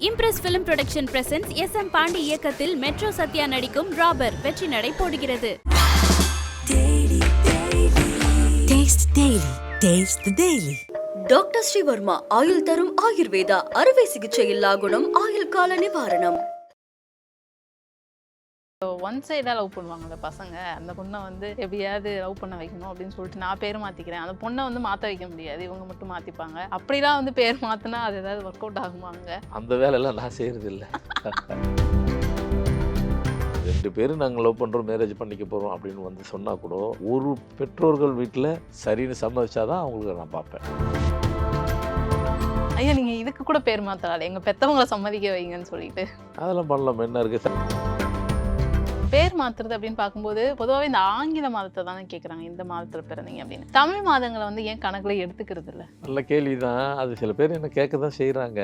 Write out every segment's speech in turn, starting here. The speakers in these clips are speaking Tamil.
Impress Film Production presents S M Pandi இயக்கத்தில் மெட்ரோ சத்யா நடிக்கும் ராபர் வெற்றி நடை போடுகிறது Taste Daily. Taste the Daily. Doctor Srivarma ஆயுள் தரும் ஆயுர்வேதா அறுவை சிகிச்சை இல்லா குணம் ஆயுள் கால நிவாரணம் ஒன் சைடாக லவ் பண்ணுவாங்கல்ல பசங்க. அந்த பொண்ணை வந்து எப்படியாவது லவ் பண்ண வைக்கணும் அப்படின்னு சொல்லிட்டு நான் பேர் மாற்றிக்கிறேன் அந்த பொண்ணை வந்து மாற்ற வைக்க முடியாது. இவங்க மட்டும் மாற்றிப்பாங்க அப்படிலாம் வந்து பேர் மாற்றினா அது ஏதாவது ஒர்க் அவுட் ஆகுமாங்க? அந்த வேலையெல்லாம் நான் செய்கிறது இல்லை ரெண்டு பேரும் நாங்கள் லவ் பண்ணுறோம் மேரேஜ் பண்ணிக்க போகிறோம் அப்படின்னு வந்து சொன்னால் கூட ஒரு பெற்றோர்கள் வீட்டில் சரின்னு சம்மதிச்சாதான் அவங்களுக்கு நான் பார்ப்பேன். ஐயா நீங்கள் இதுக்கு கூட பேர் மாற்றலாம்ல எங்கள் பெற்றவங்கள சம்மதிக்க வைங்கன்னு சொல்லிட்டு. அதெல்லாம் பண்ணலாம்? என்ன இருக்குது பேர் மாற்றுறது அப்படின்னு பார்க்கும்போது பொதுவாகவே இந்த ஆங்கில மாதத்தை தானே கேட்குறாங்க இந்த மாதத்தில் பிறந்தீங்க அப்படின்னு. தமிழ் மாதங்களை வந்து ஏன் கணக்கில் எடுத்துக்கிறது இல்லை? நல்ல கேள்வி தான் அது சில பேர் என்ன கேட்க தான் செய்கிறாங்க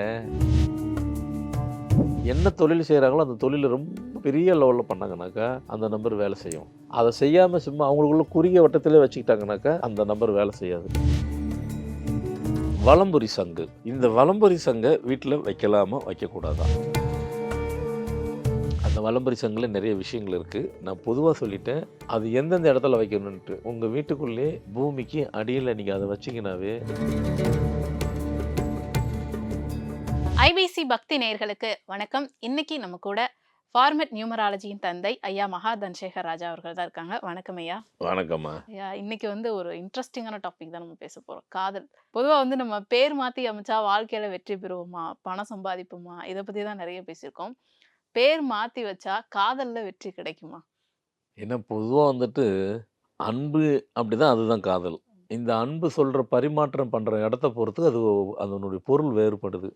என்ன தொழில் செய்கிறாங்களோ அந்த தொழில் ரொம்ப பெரிய லெவலில் பண்ணாங்கனாக்கா அந்த நம்பர் வேலை செய்யும். அதை செய்யாமல் சும்மா அவங்களுக்குள்ள குறுகிய வட்டத்திலே வச்சுக்கிட்டாங்கனாக்கா அந்த நம்பர் வேலை செய்யாது. வலம்புரி சங்கு. இந்த வலம்புரி சங்கை வீட்டில் வைக்கலாமா வைக்கக்கூடாதான் வலம்புரி சங்கில் நிறைய விஷயங்கள் இருக்குது நான் பொதுவாக சொல்லிட்டேன் அது எந்தெந்த இடத்துல வைக்கணுன்ட்டு உங்கள் வீட்டுக்குள்ளே பூமிக்கு அடியில் நீங்கள் அதை வச்சிங்கனாவே ஐபிசி பக்தி நேயர்களுக்கு வணக்கம். இன்னைக்கு நம்ம கூட ஃபார்மெட் நியூமராலஜியின் தந்தை ஐயா மகா தன்சேகர் ராஜா அவர்கள் தான் இருக்காங்க. வணக்கம் ஐயா. வணக்கம்மா. ஐயா இன்னைக்கு வந்து ஒரு இன்ட்ரெஸ்டிங்கான டாபிக் தான் நம்ம பேச போறோம். காதல். பொதுவாக வந்து நம்ம பேர் மாற்றி அமைச்சா வாழ்க்கையில வெற்றி பெறுவோமா? பணம் சம்பாதிப்போமா? இதை பற்றி தான் நிறைய பேசியிருக்கோம். பேர் மாற்றி வச்சா காதல்ல வெற்றி கிடைக்குமா? ஏன்னா பொதுவாக வந்துட்டு அன்பு அப்படிதான் அதுதான் காதல். இந்த அன்பு சொல்கிற பரிமாற்றம் பண்ணுற இடத்த பொறுத்து அது அதனுடைய பொருள் வேறுபடுது.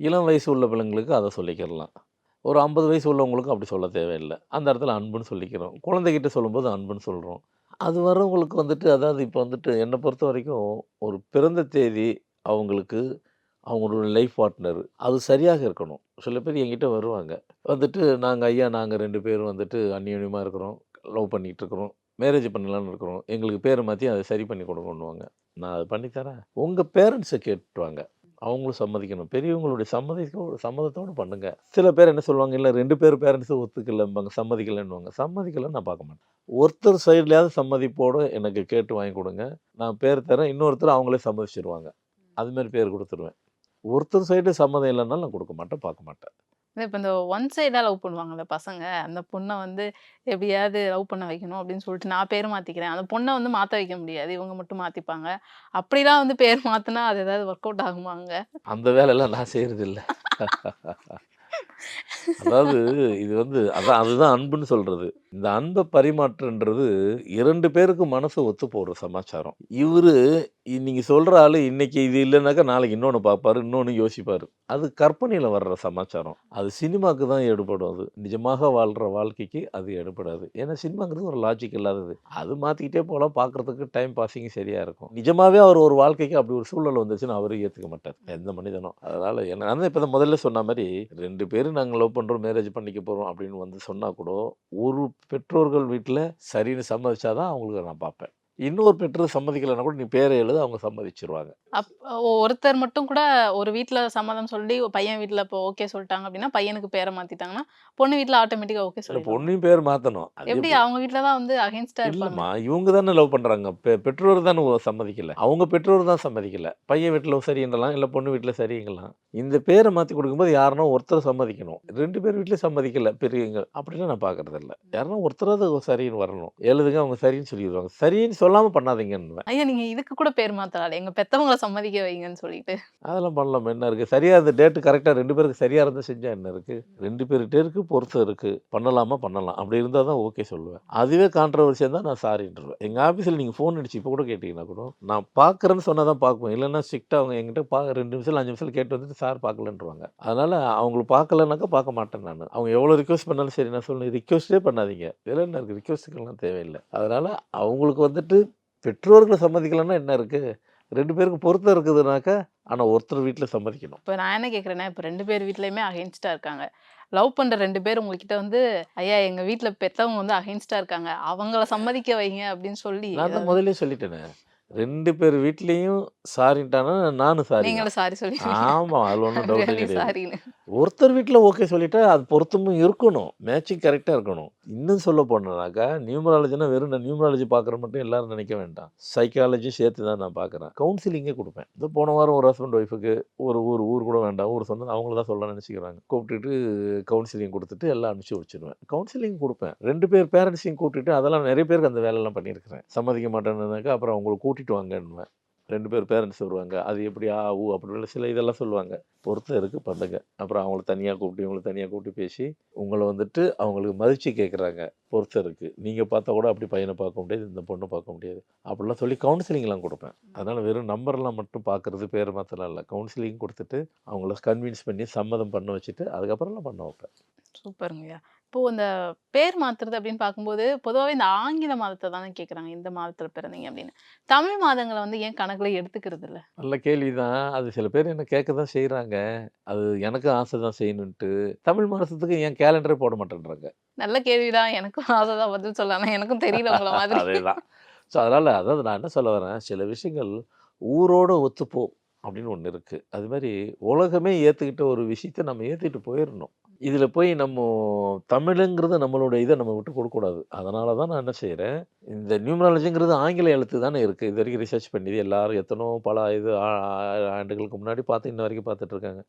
இளம் வயசு உள்ள பிள்ளைங்களுக்கு அதை சொல்லிக்கிறலாம் ஒரு ஐம்பது வயசு உள்ளவங்களுக்கு அப்படி சொல்ல தேவையில்லை. அந்த இடத்துல அன்புன்னு சொல்லிக்கிறோம். குழந்தைகிட்ட சொல்லும்போது அன்புன்னு சொல்கிறோம் அது வரவங்களுக்கு வந்துட்டு அதாவது இப்போ வந்துட்டு என்னை பொறுத்த வரைக்கும் ஒரு பிறந்த தேதி அவங்களுக்கு அவங்களோட லைஃப் பார்ட்னர் அது சரியாக இருக்கணும். சில பேர் என்கிட்ட வருவாங்க. வந்துட்டு நாங்கள் ஐயா நாங்கள் ரெண்டு பேரும் வந்துட்டு அந்யோன்யமாக இருக்கிறோம். லவ் பண்ணிகிட்டு இருக்கிறோம். மேரேஜ் பண்ணலான்னு இருக்கிறோம். எங்களுக்கு பேரை மாற்றி அதை சரி பண்ணி கொடுக்கணுவாங்க நான் அதை பண்ணித்தரேன். உங்கள் பேரண்ட்ஸை கேட்டுவாங்க அவங்களும் சம்மதிக்கணும். பெரியவங்களுடைய சம்மதிக்கோடு சம்மதத்தோடு பண்ணுங்கள் சில பேர் என்ன சொல்லுவாங்க இல்லை ரெண்டு பேர் பேரண்ட்ஸும் ஒத்துக்கலம்பாங்க. சம்மதிக்கலைன்னுவாங்க. சம்மதிக்கலைன்னு நான் பார்க்க மாட்டேன். ஒருத்தர் சைட்லேயாவது சம்மதிப்போடு எனக்கு கேட்டு வாங்கி கொடுங்க. நான் பேர் தரேன். இன்னொருத்தர் அவங்களே சம்மதிச்சிருவாங்க. அதுமாரி பேர் கொடுத்துருவேன். ஒருத்தர் சைடு சம்மதம் இல்லைன்னாலும் நான் கொடுக்க மாட்டேன் பார்க்க மாட்டேன். இப்போ இந்த ஒன் சைடாக லவ் பண்ணுவாங்கல்ல பசங்க. அந்த பொண்ணை வந்து எப்படியாவது லவ் பண்ண வைக்கணும் அப்படின்னு சொல்லிட்டு நான் பேர் மாற்றிக்கிறேன் அந்த பொண்ணை வந்து மாற்ற வைக்க முடியாது. இவங்க மட்டும் மாற்றிப்பாங்க அப்படிலாம் வந்து பேர் மாற்றினா அது ஏதாவது ஒர்க் அவுட் ஆகுமாங்க? அந்த வேலையெல்லாம் நான் செய்கிறது இல்லை அதாவது இது வந்து அதான் அதுதான் அன்புன்னு சொல்றது. இந்த அன்பை பரிமாற்றன்றது இரண்டு பேருக்கு மனசு ஒத்து போடுற சமாச்சாரம். இவரு நீங்கள் சொல்கிற ஆள் இன்றைக்கி இது இல்லைனாக்கா நாளைக்கு இன்னொன்று பார்ப்பாரு இன்னொன்று யோசிப்பார். அது கற்பனையில் வர்ற சமாச்சாரம். அது சினிமாவுக்கு தான் எடுபடும் அது. நிஜமாக வாழ்கிற வாழ்க்கைக்கு அது எடுபடாது. ஏன்னா சினிமாங்கிறது ஒரு லாஜிக் இல்லாதது. அது மாற்றிக்கிட்டே போகலாம் பார்க்கறதுக்கு டைம் பாசிங் சரியாக இருக்கும். நிஜமாகவே அவர் ஒரு வாழ்க்கைக்கு அப்படி ஒரு சூழல் வந்துச்சுன்னா அவரும் ஏற்றுக்க மாட்டார். எந்த மனிதனும். அதனால் என்ன அதான் இப்போ முதல்ல சொன்ன மாதிரி ரெண்டு பேரும் நாங்கள் லவ் பண்ணுறோம் மேரேஜ் பண்ணிக்க போகிறோம் அப்படின்னு வந்து சொன்னால் கூட ஒரு பெற்றோர்கள் வீட்டில் சரின்னு சம்மதிச்சாதான் அவங்களுக்கு நான் பார்ப்பேன் இன்னொரு பெற்றோர் சம்மதிக்கலைன்னா கூட நீ பேரை எழுத அவங்க சம்மதிச்சிருவாங்க. அப் ஒருத்தர் மட்டும் கூட ஒரு வீட்ல சம்மதம் சொல்லி பையன் வீட்ல இப்போ ஓகே சொல்லிட்டாங்க அப்படின்னா பையனுக்கு பேரை மாத்திட்டாங்கன்னா பொண்ணு வீட்ல ஆட்டோமேட்டிக்கா ஓகே சொல்லிடுவாங்க. பொண்ணையும் பேர் மாற்றணும் எப்படி? அவங்க வீட்ல தான் வந்து அகைன்ஸ்டா இருப்பாங்க. இல்லைம்மா இவங்க தானே லவ் பண்ணுறாங்க பெ பெற்றோர் தானே சம்மதிக்கல. அவங்க பெற்றோர் தான் சம்மதிக்கல. பையன் வீட்டில் சரிங்கலாம் இல்லை பொண்ணு வீட்டில் சரிங்கலாம் இந்த பேரை மாற்றி கொடுக்கும்போது யாருன்னா ஒருத்தர் சம்மதிக்கணும். ரெண்டு பேர் வீட்லேயும் சம்மதிக்கல பெரியவங்க. அப்படிலாம் நான் பார்க்கறது இல்லை யாருன்னா ஒருத்தராவது சரின்னு வரணும். எழுதுங்க அவங்க சரின்னு சொல்லிடுவாங்க. சரின்னு சொல்லாமல் பண்ணாதீங்கன்னு ஐயா நீங்க இதுக்கு கூட பேர் மாத்தலாம் எங்க பெத்தவங்கள சம்மதிக்க வைங்கன்னு சொல்லிட்டு. அதெல்லாம் பண்ணலாம். என்ன இருக்குது சரியாக அந்த டேட்டு கரெக்டாக ரெண்டு பேருக்கு சரியாக இருந்தால் செஞ்சால் என்ன இருக்குது ரெண்டு பேர்கிட்ட இருக்கு பொறுத்து இருக்குது பண்ணலாமா? பண்ணலாம். அப்படி இருந்தால் தான் ஓகே சொல்லுவேன். அதுவே கான்ட்ரவர்சியாக தான் நான் சாரின்றுவேன் எங்கள் ஆஃபீஸில் நீங்கள் ஃபோன் அடிச்சு இப்போ கூட கேட்டிங்கன்னா கூட நான் பார்க்குறேன்னு சொன்னால் தான் பார்ப்பேன் இல்லைன்னா ஸ்ட்ரிக்டாக அவங்க என்கிட்ட பா ரெண்டு நிமிஷம் அஞ்சு நிமிஷம் கேட்டு வந்துட்டு சார் பார்க்கலன்றுவாங்க. அதனால் அவங்களுக்கு பார்க்கலனாக்கா பார்க்க மாட்டேன் நான். அவங்க எவ்வளோ ரிக்வஸ்ட் பண்ணாலும் சரி நான் சொல்லுவேன் ரிக்வஸ்ட்டே பண்ணாதீங்க. இதில் என்ன இருக்குது ரிக்வஸ்ட்டுக்கெல்லாம் தேவையில்லை. அதனால் அவங்களுக்கு வந்துட்டு பெற்றோர்களை சம்மதிக்கலைன்னா என்ன இருக்குது ரெண்டு பேருக்கு பொருத்தம் இருக்குதுனாக்கா ஆனால் ஒருத்தர் வீட்டில் சம்மதிக்கணும். இப்போ நான் என்ன கேக்குறேன்னா இப்போ ரெண்டு பேர் வீட்லயுமே அகைன்ஸ்டா இருக்காங்க. லவ் பண்ற ரெண்டு பேர் உங்ககிட்ட வந்து ஐயா எங்க வீட்ல பெத்தவங்க வந்து அகைன்ஸ்டா இருக்காங்க. அவங்கள சம்மதிக்க வைங்க அப்படின்னு சொல்லி நான் தான் முதல்ல சொல்லிட்டேனே. ரெண்டு பேர் வீட்லேயும் சாரின்ட்டானா நானும் சாரி சாரி சொல்லி ஆமாம் அதில் ஒன்றும் டவுட்டே கிடையாது ஒருத்தர் வீட்டில் ஓகே சொல்லிட்டா அது பொருத்தமும் இருக்கணும். மேட்சிங் கரெக்டாக இருக்கணும். இன்னும் சொல்ல போனேனாக்கா நியூமராலஜினா வெறும் நான் நியூமராலஜி பார்க்குற மட்டும் எல்லாரும் நினைக்க வேண்டாம். சைக்காலஜி சேர்த்து தான் நான் பார்க்குறேன் கவுன்சிலிங்கே கொடுப்பேன். இது போன வாரம் ஒரு ஹஸ்பண்ட் ஒய்ஃபுக்கு ஒரு ஊர் ஊர் கூட வேண்டாம். ஒரு சொன்னது அவங்கள தான் சொல்லலாம்னு நினச்சிக்கிறாங்க. கூப்பிட்டுட்டு கவுன்சிலிங் கொடுத்துட்டு எல்லாம் அனுப்பிச்சி வச்சிருவேன். கவுன்சிலிங் கொடுப்பேன். ரெண்டு பேர் பேரண்ட்ஸையும் கூட்டிட்டு அதெல்லாம் நிறைய பேருக்கு அந்த வேலையெல்லாம் பண்ணியிருக்கிறேன். சம்மதிக்க மாட்டேன்னாக்கா அப்புறம் அவங்களை கூட்டிட்டு வாங்கன்னுவேன். ரெண்டு பேர் பேரண்ட்ஸ் வருவாங்க. அது எப்படி ஆ ஊ அப்படி சில இதெல்லாம் சொல்லுவாங்க. பொறுத்த இருக்குது பண்ணுங்க. அப்புறம் அவங்கள தனியாக கூப்பிட்டு இவங்களை தனியாக கூப்பிட்டு பேசி உங்களை வந்துட்டு அவங்களுக்கு மதித்து கேட்குறாங்க பொறுத்த இருக்குது நீங்கள் பார்த்தா கூட அப்படி பையனை பார்க்க முடியாது இந்த பொண்ணு பார்க்க முடியாது. அப்படிலாம் சொல்லி கவுன்சிலிங்லாம் கொடுப்பேன். அதனால் வெறும் நம்பர்லாம் மட்டும் பார்க்குறது பேர் மாற்றலாம் இல்லை. கவுன்சிலிங் கொடுத்துட்டு அவங்கள கன்வின்ஸ் பண்ணி சம்மதம் பண்ண வச்சுட்டு அதுக்கப்புறம்லாம் பண்ண வைப்பேன். சூப்பருங்கய்யா. இப்போ இந்த பேர் மாத்துறது அப்படின்னு பார்க்கும்போது பொதுவாகவே இந்த ஆங்கில மாதத்தை தானே கேட்குறாங்க இந்த மாதத்துல பிறந்தீங்க அப்படின்னு. தமிழ் மாதங்களை வந்து ஏன் கணக்குல எடுத்துக்கிறது இல்ல? நல்ல கேள்வி தான் அது சில பேர் என்ன கேட்க தான் செய்கிறாங்க அது எனக்கு ஆசை தான் செய்யணுன்ட்டு. தமிழ் மாதத்துக்கு ஏன் கேலண்டரே போட மாட்டேன்றாங்க. நல்ல கேள்விதான். எனக்கும் ஆசை தான் பதில் சொல்லலாம் எனக்கும் தெரியல உங்களை மாதிரி. அதேதான். ஸோ அதனால் அதாவது நான் என்ன சொல்ல வரேன் சில விஷயங்கள் ஊரோட ஒத்துப்போ அப்படின்னு ஒன்று இருக்குது அது மாதிரி உலகமே ஏற்றுக்கிட்ட ஒரு விஷயத்தை நம்ம ஏற்றிட்டு போயிடணும் இதில் போய் நம்ம தமிழுங்கிறது நம்மளுடைய இதை நம்ம விட்டு கொடுக்கக்கூடாது அதனால தான் நான் என்ன செய்கிறேன் இந்த நியூமராலஜிங்கிறது ஆங்கில எழுத்து தானே இருக்குது இது வரைக்கும் ரிசர்ச் பண்ணி எல்லோரும் எத்தனோ பல இது ஆ- ஆண்டுகளுக்கு முன்னாடி பார்த்து இன்ன வரைக்கும் பார்த்துட்ருக்காங்க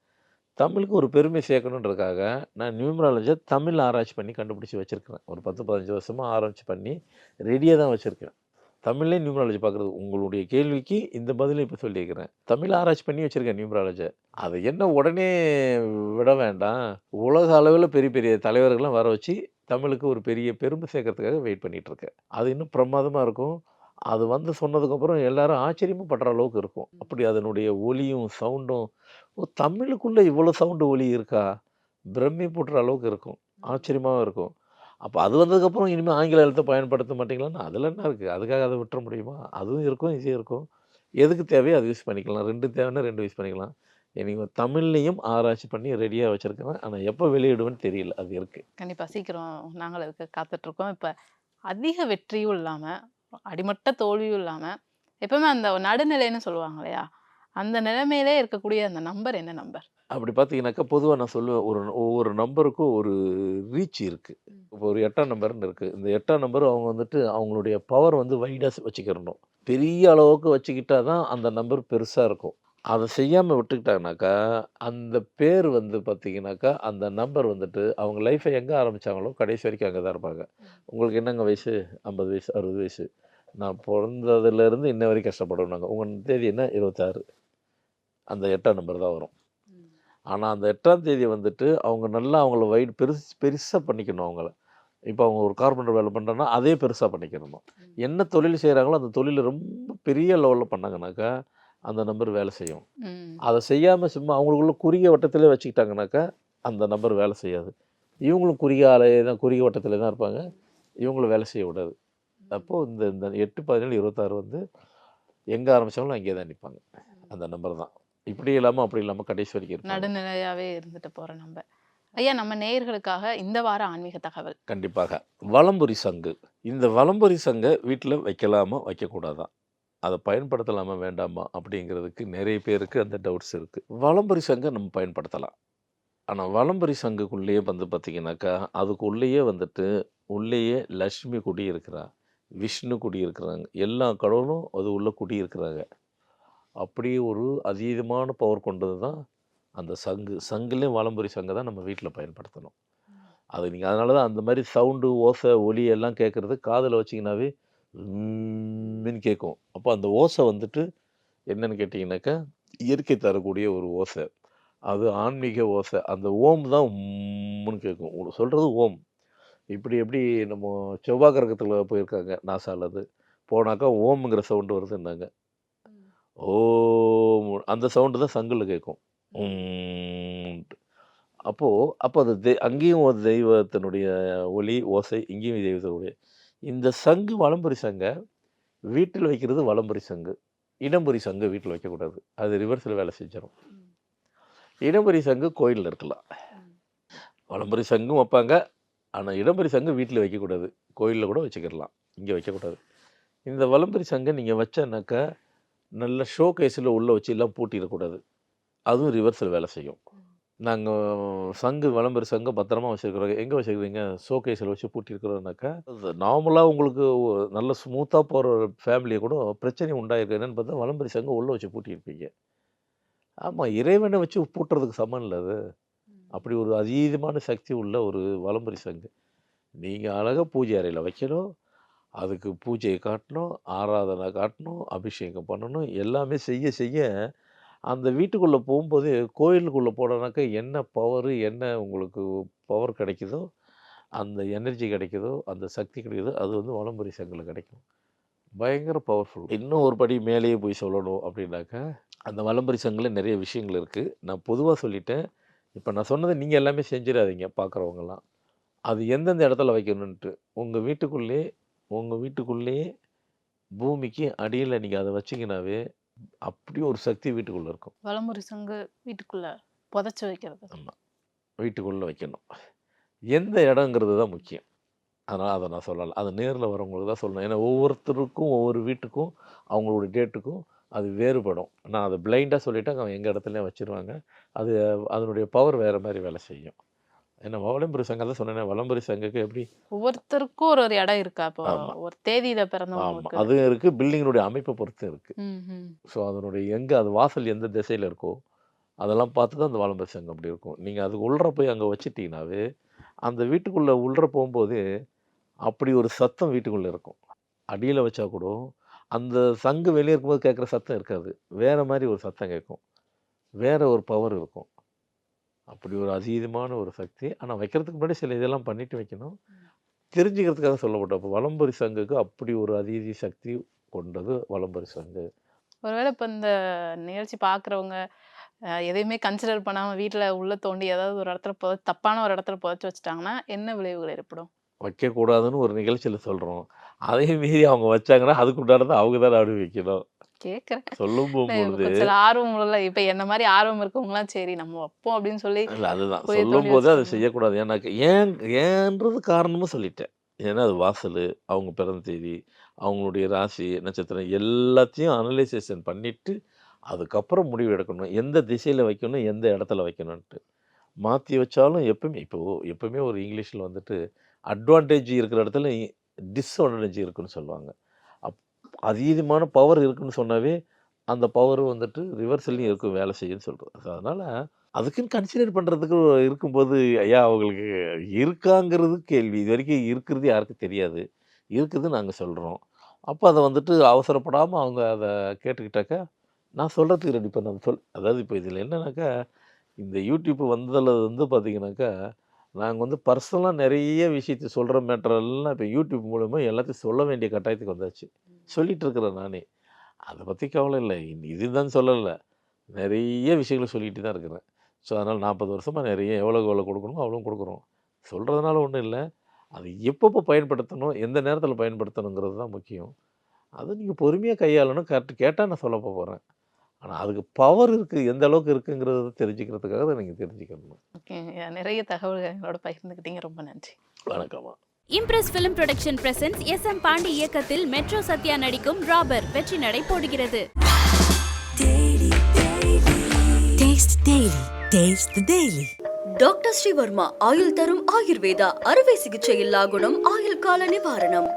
தமிழுக்கு ஒரு பெருமை சேர்க்கணுன்றதுக்காக நான் நியூமராலஜியை தமிழ் ஆராய்ச்சி பண்ணி கண்டுபிடிச்சி வச்சுருக்கிறேன். ஒரு பத்து பதினஞ்சு வருஷமாக ஆராய்ச்சி பண்ணி ரெடியாக தான் வச்சுருக்கேன். தமிழ்லே நியூமராலஜி பார்க்குறது உங்களுடைய கேள்விக்கு இந்த பதிலை இப்போ சொல்லியிருக்கிறேன். தமிழ் ஆராய்ச்சி பண்ணி வச்சுருக்கேன் நியூமராலஜி அது என்ன உடனே விட வேண்டாம். உலக அளவில் பெரிய பெரிய தலைவர்கள்லாம் வர வச்சு தமிழுக்கு ஒரு பெரிய பெருமை சேர்க்கறதுக்காக வெயிட் பண்ணிகிட்ருக்கேன் அது இன்னும் பிரமாதமாக இருக்கும். அது வந்து சொன்னதுக்கப்புறம் எல்லாரும் ஆச்சரியமும் படுற அளவுக்கு இருக்கும். அப்படி அதனுடைய ஒலியும் சவுண்டும் ஓ தமிழுக்குள்ளே இவ்வளோ சவுண்டு ஒலி இருக்கா? பிரமிப்புட்டுற அளவுக்கு இருக்கும். ஆச்சரியமாகவும் இருக்கும். அப்போ அது வந்ததுக்கப்புறம் இனிமேல் ஆங்கில எழுத்தை பயன்படுத்த மாட்டிங்களான்னு அதில் என்ன இருக்குது அதுக்காக அதை விட்டுற முடியுமா? அதுவும் இருக்கும் ஈஸியாக இருக்கும். எதுக்கு தேவையோ அது யூஸ் பண்ணிக்கலாம். ரெண்டு தேவைன்னா ரெண்டு யூஸ் பண்ணிக்கலாம். எனக்கு தமிழ்லையும் ஆராய்ச்சி பண்ணி ரெடியாக வச்சுருக்கேன் ஆனால் எப்போ வெளியிடுவேன்னு தெரியல. அது இருக்குது கண்டிப்பாக சீக்கிரம் நாங்கள் அதுக்கு காத்துட்டு இருக்கோம் அதிக வெற்றியும் இல்லாமல் அடிமட்ட தோல்வியும் இல்லாமல் எப்பவுமே அந்த நடுநிலைன்னு சொல்லுவாங்க இல்லையா? அந்த நிலைமையிலே இருக்கக்கூடிய அந்த நம்பர் என்ன நம்பர்? அப்படி பார்த்தீங்கன்னாக்கா பொதுவாக நான் சொல்லுவேன் ஒரு ஒவ்வொரு நம்பருக்கும் ஒரு ரீச் இருக்குது இப்போ ஒரு எட்டாம் நம்பர்னு இருக்குது இந்த எட்டாம் நம்பர் அவங்க வந்துட்டு அவங்களுடைய பவர் வந்து வைடாக வச்சுக்கிறணும் பெரிய அளவுக்கு வச்சுக்கிட்டா தான் அந்த நம்பர் பெருசாக இருக்கும். அதை செய்யாமல் விட்டுக்கிட்டாங்கனாக்கா அந்த பேர் வந்து பார்த்தீங்கன்னாக்கா அந்த நம்பர் வந்துட்டு அவங்க லைஃப்பை எங்கே ஆரம்பித்தாங்களோ கடைசி வரைக்கும் அங்கே தான் இருப்பாங்க. உங்களுக்கு என்னங்க வயசு? ஐம்பது வயசு அறுபது வயசு? நான் பிறந்ததுலேருந்து இன்ன வரைக்கும் கஷ்டப்படுவாங்க உங்கள் தேதி என்ன? இருபத்தாறு. அந்த எட்டாம் நம்பர் தான் வரும். ஆனால் அந்த எட்டாம் தேதி வந்துட்டு அவங்க நல்லா அவங்கள வைட் பெருசு பெருசாக பண்ணிக்கணும் அவங்கள. இப்போ அவங்க ஒரு கார்பெண்டர் வேலை பண்ணுறாங்கன்னா அதே பெருசாக பண்ணிக்கணும்? என்ன தொழில் செய்கிறாங்களோ அந்த தொழிலை ரொம்ப பெரிய லெவலில் பண்ணாங்கனாக்கா அந்த நம்பர் வேலை செய்யும். அதை செய்யாமல் சும்மா அவங்களுக்குள்ள குறுகிய வட்டத்திலே வச்சுக்கிட்டாங்கனாக்கா அந்த நம்பர் வேலை செய்யாது. இவங்களும் குறுகிய ஆளே தான் குறுகிய வட்டத்தில் தான் இருப்பாங்க. இவங்களும் வேலை செய்ய விடாது. அப்போது இந்த இந்த எட்டு பதினேழு இருபத்தாறு வந்து எங்கே ஆரம்பித்தாங்களோ அங்கேயே தான் நிற்பாங்க அந்த நம்பர் தான். இப்படி இல்லாமல் அப்படி இல்லாமல் கடைசி வரைக்கும் நடுநிலையாவே இருந்துட்டு போற நம்பர் ஐயா நம்ம நேயர்களுக்காக இந்த வார ஆன்மீக தகவல். கண்டிப்பாக. வலம்புரி சங்கு. இந்த வலம்புரி சங்கை வீட்டில் வைக்கலாமா வைக்கக்கூடாதா? அதை பயன்படுத்தலாமா வேண்டாமா அப்படிங்கிறதுக்கு நிறைய பேருக்கு அந்த டவுட்ஸ் இருக்குது வலம்புரி சங்கை நம்ம பயன்படுத்தலாம். ஆனால் வலம்புரி சங்குக்குள்ளேயே வந்து பார்த்திங்கனாக்கா அதுக்குள்ளேயே வந்துட்டு உள்ளேயே லக்ஷ்மி குடி இருக்கிறா விஷ்ணு குடி இருக்கிறாங்க. எல்லா கடவுளும் அது உள்ள குடி இருக்கிறாங்க அப்படியே ஒரு அதீதமான பவர் கொண்டது தான் அந்த சங்கு. சங்குலேயும் வலம்புரி சங்கை தான் நம்ம வீட்டில் பயன்படுத்தணும். அது நீங்கள் அதனால தான் அந்த மாதிரி சவுண்டு ஓசை ஒலி எல்லாம் கேட்குறது காதில் வச்சிங்கனாவே மின்னு கேட்கும் அப்போ அந்த ஓசை வந்துட்டு என்னன்னு கேட்டிங்கனாக்கா இயற்கை தரக்கூடிய ஒரு ஓசை. அது ஆன்மீக ஓசை. அந்த ஓம் தான் உம்முன்னு கேட்கும் சொல்கிறது ஓம். இப்படி எப்படி நம்ம செவ்வாய் கிரகத்தில் போயிருக்காங்க நாசாலது போனாக்கா ஓம்ங்கிற சவுண்டு வருதுன்னாங்க. ஓம் அந்த சவுண்டு தான் சங்கில் கேட்கும் உம்ன்ட்டு. அப்போ அப்போ அது தெ அங்கேயும் ஒரு தெய்வத்தினுடைய ஒலி ஓசை இங்கேயும் தெய்வத்தினுடைய இந்த சங்கு வலம்புரி சங்கை வீட்டில் வைக்கிறது வலம்புரி சங்கு. இடம்புரி சங்கு வீட்டில் வைக்கக்கூடாது. அது ரிவர்ஸில் வேலை செஞ்சிடும் இடம்புரி சங்கு கோயிலில் இருக்கலாம். வலம்புரி சங்கும் வைப்பாங்க. ஆனால் இடம்புரி சங்கு வீட்டில் வைக்கக்கூடாது. கோயிலில் கூட வச்சுக்கிடலாம். இங்கே வைக்கக்கூடாது. இந்த வலம்புரி சங்கை நீங்கள் வச்சனாக்கா நல்ல ஷோ கேஸில் உள்ளே வச்சு எல்லாம் பூட்டிடக்கூடாது. அதுவும் ரிவர்ஸில் வேலை செய்யும். நாங்கள் சங்கு விளம்பர சங்கம் பத்திரமா வச்சுருக்குறோம். எங்கே வச்சுருக்கீங்க ஷோகேஸில் வச்சு பூட்டியிருக்கிறோம்னாக்கா நார்மலாக உங்களுக்கு நல்ல ஸ்மூத்தாக போகிற ஃபேமிலியை கூட பிரச்சனை உண்டாயிருக்கு. என்னென்னு பார்த்தா வளம்பரி சங்கம் உள்ளே வச்சு பூட்டியிருப்பீங்க. ஆமாம் இறைவனை வச்சு பூட்டுறதுக்கு சமம் இல்லை அது. அப்படி ஒரு அதீதமான சக்தி உள்ள ஒரு வளம்பரி சங்கு. நீங்கள் அழகாக பூஜை அறையில் வைக்கணும். அதுக்கு பூஜையை காட்டணும் ஆராதனை காட்டணும் அபிஷேகம் பண்ணணும் எல்லாமே செய்ய செய்ய அந்த வீட்டுக்குள்ளே போகும்போது கோயிலுக்குள்ளே போனோன்னாக்கா என்ன பவரு என்ன உங்களுக்கு பவர் கிடைக்குதோ அந்த எனர்ஜி கிடைக்குதோ அந்த சக்தி கிடைக்குதோ அது வந்து வலம்புரி சங்கில் கிடைக்கும். பயங்கர பவர்ஃபுல் இன்னும் ஒரு படி மேலேயே போய் சொல்லணும் அப்படின்னாக்கா அந்த வளம்புரி சங்கில் நிறைய விஷயங்கள் இருக்குது நான் பொதுவாக சொல்லிட்டேன். இப்போ நான் சொன்னதை நீங்கள் எல்லாமே செஞ்சிடாதீங்க பார்க்குறவங்கலாம் அது எந்தெந்த இடத்துல வைக்கணுன்ட்டு உங்கள் வீட்டுக்குள்ளே உங்கள் வீட்டுக்குள்ளேயே பூமிக்கு அடியில் நீங்கள் அதை வச்சிங்கனாவே அப்படி ஒரு சக்தி வீட்டுக்குள்ளே இருக்கும். வலமுறை சங்கு வீட்டுக்குள்ள புதைச்சு வைக்கிறது. வீட்டுக்குள்ளே வைக்கணும். எந்த இடங்கிறது தான் முக்கியம். அதனால் அதை நான் சொல்லலை. அது நேரில் வரவங்களுக்கு தான் சொல்லணும். ஏன்னா ஒவ்வொருத்தருக்கும் ஒவ்வொரு வீட்டுக்கும் அவங்களோட டேட்டுக்கும் அது வேறுபடும். நான் அதை பிளைண்டாக சொல்லிவிட்டு அவன் எங்கள் இடத்துலையும் வச்சுருவாங்க. அது அதனுடைய பவர் வேறு மாதிரி வேலை செய்யும். ஏன்னா வலம்புரி சங்கம் தான் சொன்னேன் வலம்புரி சங்குக்கு எப்படி? ஒவ்வொருத்தருக்கும் ஒரு ஒரு இடம் இருக்கா இப்போ. ஒரு தேதியில பிறந்தவங்களுக்கு. அதுவும் இருக்குது பில்டிங்கினுடைய அமைப்பை பொறுத்து ம். ஸோ அதனுடைய எங்கே அது வாசல் எந்த திசையில் இருக்கோ அதெல்லாம் பார்த்து தான் அந்த வலம்புரி சங்கம் அப்படி இருக்கும். நீங்கள் அதுக்கு உள்ளே போய் அங்கே வச்சிட்டிங்கனாவே அந்த வீட்டுக்குள்ளே உள்ளே போகும்போது அப்படி ஒரு சத்தம் வீட்டுக்குள்ளே இருக்கும். அடியில் வச்சா கூட அந்த சங்கு வெளியே இருக்கும்போது கேட்குற சத்தம் இருக்காது. வேறு மாதிரி ஒரு சத்தம் கேட்கும். வேற ஒரு பவர் இருக்கும். அப்படி ஒரு அதீதமான ஒரு சக்தி. ஆனால் வைக்கிறதுக்கு முன்னாடி சில இதெல்லாம் பண்ணிட்டு வைக்கணும். தெரிஞ்சுக்கிறதுக்காக சொல்லப்பட்டோம் அப்போ வலம்புரி சங்குக்கு அப்படி ஒரு அதீதி சக்தி கொண்டது வலம்புரி சங்கு. ஒருவேளை இப்போ இந்த நிகழ்ச்சி பார்க்குறவங்க எதையுமே கன்சிடர் பண்ணாம வீட்ல உள்ள தோண்டி ஏதாவது ஒரு இடத்துல புத தப்பான ஒரு இடத்துல புதைச்சு வச்சுட்டாங்கன்னா என்ன விளைவுகள் ஏற்படும்? வைக்கக்கூடாதுன்னு ஒரு நிகழ்ச்சியில் சொல்கிறோம் அதையும் மீறி அவங்க வச்சாங்கன்னா அதுக்கு உண்டானதை அவங்க தான் அனுபவிக்கணும் கேட்குறேன் சொல்லும் போகும்பொழுது சில ஆர்வம் உள்ள இப்ப என்ன மாதிரி ஆர்வம் இருக்கவங்களாம் சரி நம்ம வைப்போம் அப்படின்னு சொல்லி இல்லை அதுதான். சொல்லும் போது அதை. செய்யக்கூடாது. ஏன்னாக்க ஏன் ஏன்றது காரணமும் சொல்லிட்டேன். ஏன்னா அது வாசல் அவங்க பிறந்த தேதி அவங்களுடைய ராசி நட்சத்திரம் எல்லாத்தையும் அனலைசேஷன் பண்ணிட்டு அதுக்கப்புறம் முடிவு எடுக்கணும். எந்த திசையில் வைக்கணும் எந்த இடத்துல வைக்கணும்ன்ட்டு. மாற்றி வச்சாலும் எப்பவுமே இப்போ எப்பவுமே ஒரு இங்கிலீஷில் வந்துட்டு அட்வான்டேஜ் இருக்கிற இடத்துல டிஸ்அட்வான்டேஜ் இருக்குன்னு சொல்லுவாங்க. அதீதமான பவர் இருக்குன்னு சொன்னாவே அந்த பவர் வந்துட்டு ரிவர்சல்லையும் இருக்கும் வேலை செய்யுன்னு சொல்கிறது அதனால் அதுக்குன்னு கன்சிடர் பண்ணுறதுக்கு இருக்கும்போது ஐயா அவங்களுக்கு இருக்காங்கிறது கேள்வி. இது வரைக்கும் இருக்கிறது யாருக்கும் தெரியாது. இருக்குது நாங்கள் சொல்கிறோம் அப்போ அதை வந்துட்டு அவசரப்படாமல் அவங்க அதை கேட்டுக்கிட்டாக்கா நான் சொல்கிறதுக்கு ரெடி பண்ண சொல் அதாவது இப்போ இதில் என்னன்னாக்கா இந்த யூடியூப் வந்ததில் வந்து பார்த்திங்கனாக்கா நாங்கள் வந்து பர்சனலாக நிறைய விஷயத்தை சொல்கிற மேட்டரெல்லாம் இப்போ யூடியூப் மூலமாக எல்லாத்தையும் சொல்ல வேண்டிய கட்டாயத்துக்கு வந்தாச்சு. சொல்லிட்டு இருக்கிறேன் நானே. அதை பற்றி கவலை இல்லை. இதுதான் சொல்லலை. நிறைய விஷயங்களை சொல்லிட்டு தான் இருக்கிறேன். ஸோ அதனால் நாற்பது வருஷமாக நிறைய எவ்வளோ எவ்வளோ கொடுக்கணுமோ அவ்வளோ கொடுக்குறோம். சொல்கிறதுனால ஒன்றும் இல்லை. அது எப்பப்போ பயன்படுத்தணும் எந்த நேரத்தில் பயன்படுத்தணுங்கிறது தான் முக்கியம். அது நீங்கள் பொறுமையாக கையாளணும். கரெக்ட் கேட்டால் நான் சொல்ல போகிறேன் ஆனால் அதுக்கு பவர் இருக்குது எந்த அளவுக்கு இருக்குங்கிறத தெரிஞ்சுக்கிறதுக்காக தான் நீங்கள் தெரிஞ்சுக்கணும்? ஓகே நிறைய தகவல்கள் எங்களோட பகிர்ந்துக்கிட்டீங்க. ரொம்ப நன்றி. வணக்கம்மா. Impress Film Production presents S M Pandi இயக்கத்தில் மெட்ரோ சத்யா நடிக்கும் ராபர் வெற்றி நடை போடுகிறது. Taste the Daily. Taste the Daily. Doctor Srivarma ஆயுள் தரும் ஆயுர்வேதா அறுவை சிகிச்சை இல்லா குணம் ஆயுள் கால நிவாரணம்